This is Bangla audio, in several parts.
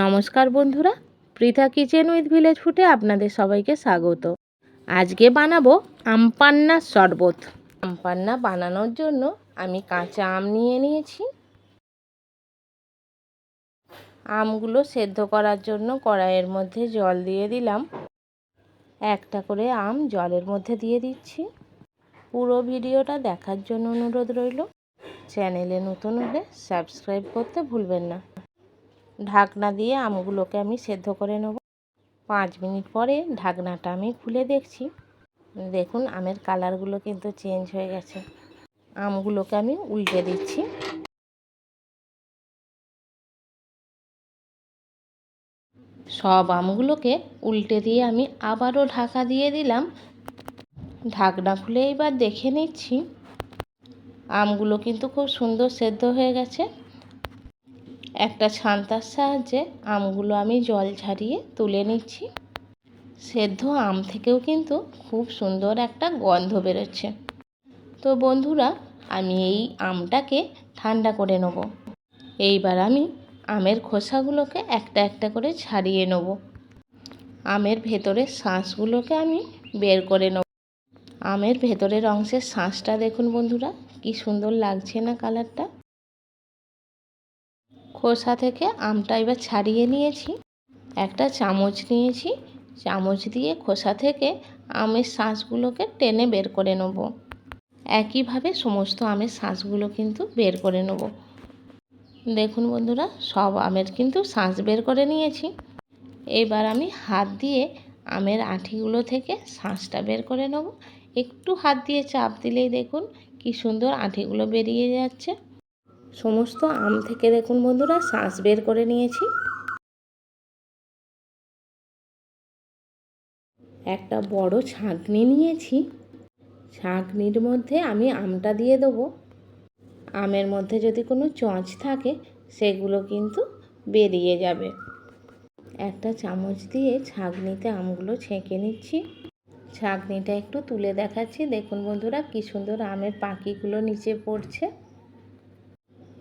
নমস্কার বন্ধুরা, পৃথা কিচেন উইথ ভিলেজ ফুটে আপনাদের সবাইকে স্বাগত। আজকে বানাবো আম পান্নার শরবত। আম পান্না বানানোর জন্য আমি কাঁচা আম নিয়ে নিয়েছি। আমগুলো সেদ্ধ করার জন্য কড়াইয়ের মধ্যে জল দিয়ে দিলাম। একটা করে আম জলের মধ্যে দিয়ে দিচ্ছি। পুরো ভিডিওটা দেখার জন্য অনুরোধ রইল। চ্যানেলে নতুন হলে সাবস্ক্রাইব করতে ভুলবেন না। ঢাকনা দিয়ে আমগুলোকে আমি সেদ্ধ করে নেব। পাঁচ মিনিট পরে ঢাকনাটা আমি খুলে দেখছি। দেখুন, আমের কালারগুলো কিন্তু চেঞ্জ হয়ে গেছে। আমগুলোকে আমি উল্টে দিচ্ছি। সব আমগুলোকে উল্টে দিয়ে আমি আবারও ঢাকা দিয়ে দিলাম। ঢাকনা খুলে এবার দেখে নিচ্ছি। আমগুলো কিন্তু খুব সুন্দর সেদ্ধ হয়ে গেছে। একটা ছান্তার সাহায্যে আমগুলো আমি জল ঝারিয়ে তুলে নিচ্ছি। সেদ্ধ আম থেকেও কিন্তু খুব সুন্দর একটা গন্ধ বেরোচ্ছে। তো বন্ধুরা, আমি এই আমটাকে ঠান্ডা করে নেব। এইবার আমি আমের খোসাগুলোকে একটা একটা করে ছাড়িয়ে নেব। আমের ভেতরের শাঁসগুলোকে আমি বের করে নেব। আমের ভেতরের অংশের শাঁসটা দেখুন বন্ধুরা, কি সুন্দর লাগছে না কালারটা। খোসা থেকে আমটা এবার ছাড়িয়ে নিয়েছি। একটা চামচ নিয়েছি। চামচ দিয়ে খোসা থেকে আমের শাঁসগুলোকে টেনে বের করে নেব। একইভাবে সমস্ত আমের শাঁসগুলো কিন্তু বের করে নেব। দেখুন বন্ধুরা, সব আমের কিন্তু শাঁস বের করে নিয়েছি। এবার আমি হাত দিয়ে আমের আঠিগুলো থেকে শাঁসটা বের করে নেব। একটু হাত দিয়ে চাপ দিলেই দেখুন কি সুন্দর আঠিগুলো বেরিয়ে যাচ্ছে। সমস্ত আম থেকে দেখুন বন্ধুরা, শাঁস বের করে নিয়েছি। একটা বড় ছাঁকনি নিয়েছি। ছাঁকনির মধ্যে আমি আমটা দিয়ে দেবো। আমের মধ্যে যদি কোনো চঁচ থাকে, সেগুলো কিন্তু বেরিয়ে যাবে। একটা চামচ দিয়ে ছাঁকনিতে আমগুলো ছেঁকে নিচ্ছি। ছাঁকনিটা একটু তুলে দেখাচ্ছি। দেখুন বন্ধুরা, কী সুন্দর আমের পাখিগুলো নিচে পড়ছে।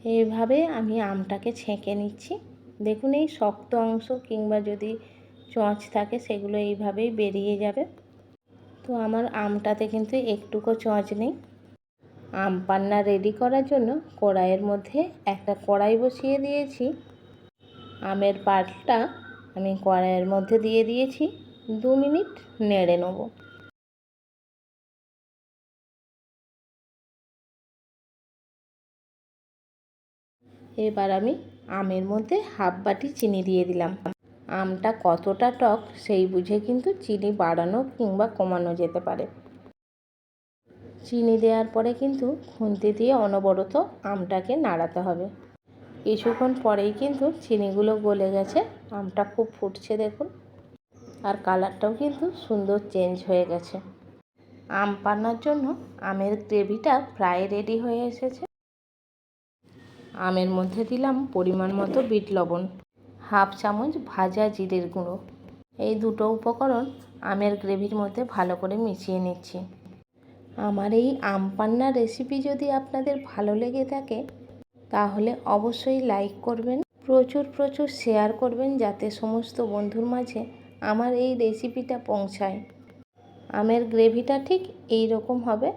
এইভাবে আমি আমটাকে ছেঁকে নিচ্ছি। দেখুন এই শক্ত অংশ কিংবা যদি চঁচ থাকে সেগুলো এইভাবেই বেরিয়ে যাবে। তো আমার আমটাতে কিন্তু একটুকু চঁচ নেই। আম পান্না রেডি করার জন্য কড়াইয়ের মধ্যে একটা কড়াই বসিয়ে দিয়েছি। আমের পাটটা আমি কড়াইয়ের মধ্যে দিয়ে দিয়েছি। দু মিনিট নেড়ে নেব। এবার আমি আমের মধ্যে হাফ বাটি চিনি দিয়ে দিলাম। আমটা কতটা টক সেই বুঝে কিন্তু চিনি বাড়ানো কিংবা কমানো যেতে পারে। চিনি দেওয়ার পরে কিন্তু খুন্তি দিয়ে অনবরত আমটাকে নাড়াতে হবে। কিছুক্ষণ পরেই কিন্তু চিনিগুলো গলে গেছে, আমটা খুব ফুটছে দেখুন। আর কালারটাও কিন্তু সুন্দর চেঞ্জ হয়ে গেছে। আম পান্নার জন্য আমের গ্রেভিটা প্রায় রেডি হয়ে এসেছে। আমের মধ্যে দিলাম পরিমাণ মতো বিট লবণ, হাফ চামচ ভাজা জিরের গুঁড়ো। এই দুটো উপকরণ আমের গ্রেভির মধ্যে ভালো করে মিশিয়ে নিচ্ছি। আমার এই আম পান্নার রেসিপি যদি আপনাদের ভালো লেগে থাকে, তাহলে অবশ্যই লাইক করবেন, প্রচুর প্রচুর শেয়ার করবেন যাতে সমস্ত বন্ধুর মাঝে আমার এই রেসিপিটা পৌঁছায়। আমের গ্রেভিটা ঠিক এই রকম হবে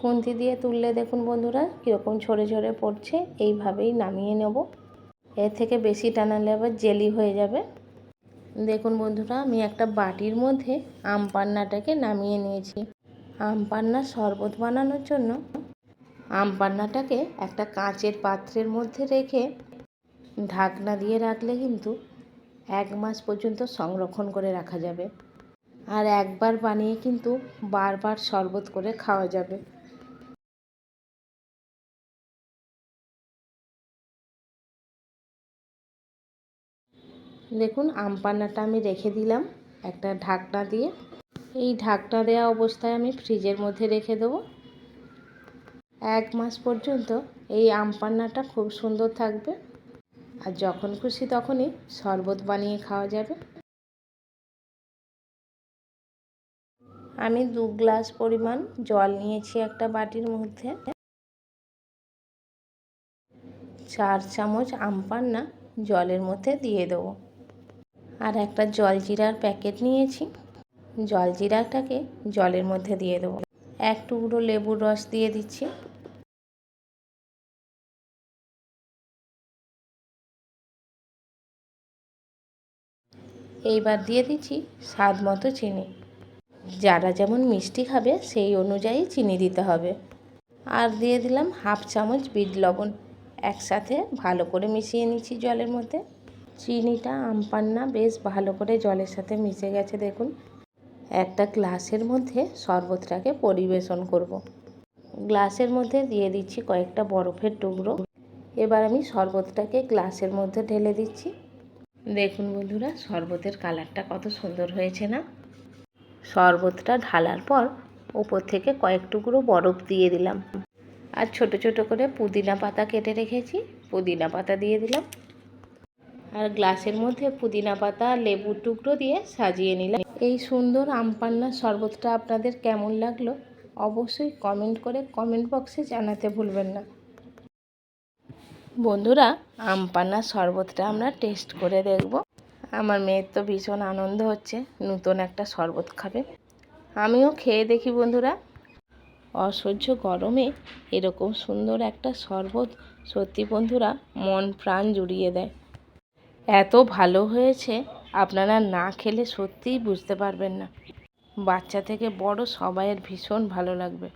খুন্তি দিয়ে তুললে দেখুন বন্ধুরা, কীরকম ঝরে ঝরে পড়ছে, এইভাবেই নামিয়ে নেব। এর থেকে বেশি টানালে আবার জেলি হয়ে যাবে। দেখুন বন্ধুরা, আমি একটা বাটির মধ্যে আম পান্নাটাকে নামিয়ে নিয়েছি। আম পান্নার শরবত বানানোর জন্য আম পান্নাটাকে একটা কাঁচের পাত্রের মধ্যে রেখে ঢাকনা দিয়ে রাখলে কিন্তু এক মাস পর্যন্ত সংরক্ষণ করে রাখা যাবে। আর একবার বানিয়ে কিন্তু বারবার শরবত করে খাওয়া যাবে। দেখুন, আম পান্নাটা আমি রেখে দিলাম একটা ঢাকনা দিয়ে। এই ঢাকনা দেওয়া অবস্থায় আমি ফ্রিজের মধ্যে রেখে দেবো। এক মাস পর্যন্ত এই আম পান্নাটা খুব সুন্দর থাকবে। আর যখন খুশি তখনই শরবত বানিয়ে খাওয়া যাবে। আমি দু গ্লাস পরিমাণ জল নিয়েছি একটা বাটির মধ্যে। চার চামচ আম পান্না জলের মধ্যে দিয়ে দেবো। আর একটা জলজিরার প্যাকেট নিয়েছি। জলজিরাটাকে জলের মধ্যে দিয়ে দেবো। এক টুকরো লেবুর রস দিয়ে দিচ্ছি। এইবার দিয়ে দিচ্ছি স্বাদ মতো চিনি। যারা যেমন মিষ্টি খাবে, সেই অনুযায়ী চিনি দিতে হবে। আর দিয়ে দিলাম হাফ চামচ বিট লবণ। একসাথে ভালো করে মিশিয়ে নিচ্ছি জলের মধ্যে। চিনিটা, আমপান্না বেশ ভালো করে জলের সাথে মিশে গেছে দেখুন। একটা গ্লাসের মধ্যে শরবতটাকে পরিবেশন করব। গ্লাসের মধ্যে দিয়ে দিচ্ছি কয়েকটা বরফের টুকরো। এবার আমি শরবতটাকে গ্লাসের মধ্যে ঢেলে দিচ্ছি। দেখুন বন্ধুরা, শরবতের কালারটা কত সুন্দর হয়েছে না? শরবতটা ঢালার পর উপর থেকে কয়েক টুকরো বরফ দিয়ে দিলাম। আর ছোট ছোট করে পুদিনা পাতা কেটে রেখেছি। পুদিনা পাতা দিয়ে দিলাম। আর গ্লাসের মধ্যে পুদিনা পাতা, লেবুর টুকরো দিয়ে সাজিয়ে নিলাম। এই সুন্দর আমপান্নার শরবতটা আপনাদের কেমন লাগল অবশ্যই কমেন্ট করে কমেন্ট বক্সে জানাতে ভুলবেন না। বন্ধুরা আমপান্নার শরবতটা আমরা টেস্ট করে দেখব। আমার মেয়ের তো ভীষণ আনন্দ হচ্ছে, নতুন একটা শরবত খাবে। আমিও খেয়ে দেখি বন্ধুরা। অসহ্য গরমে এরকম সুন্দর একটা শরবত সত্যি বন্ধুরা মন প্রাণ জুড়িয়ে দেয়। এত ভালো হয়েছে, আপনারা না খেলে সত্যিই বুঝতে পারবেন না। বাচ্চা থেকে বড় সবাইয়ের ভীষণ ভালো লাগবে।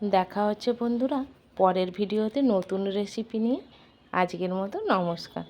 দেখা হচ্ছে বন্ধুরা পরের ভিডিওতে নতুন রেসিপি নিয়ে। আজকের মতো নমস্কার।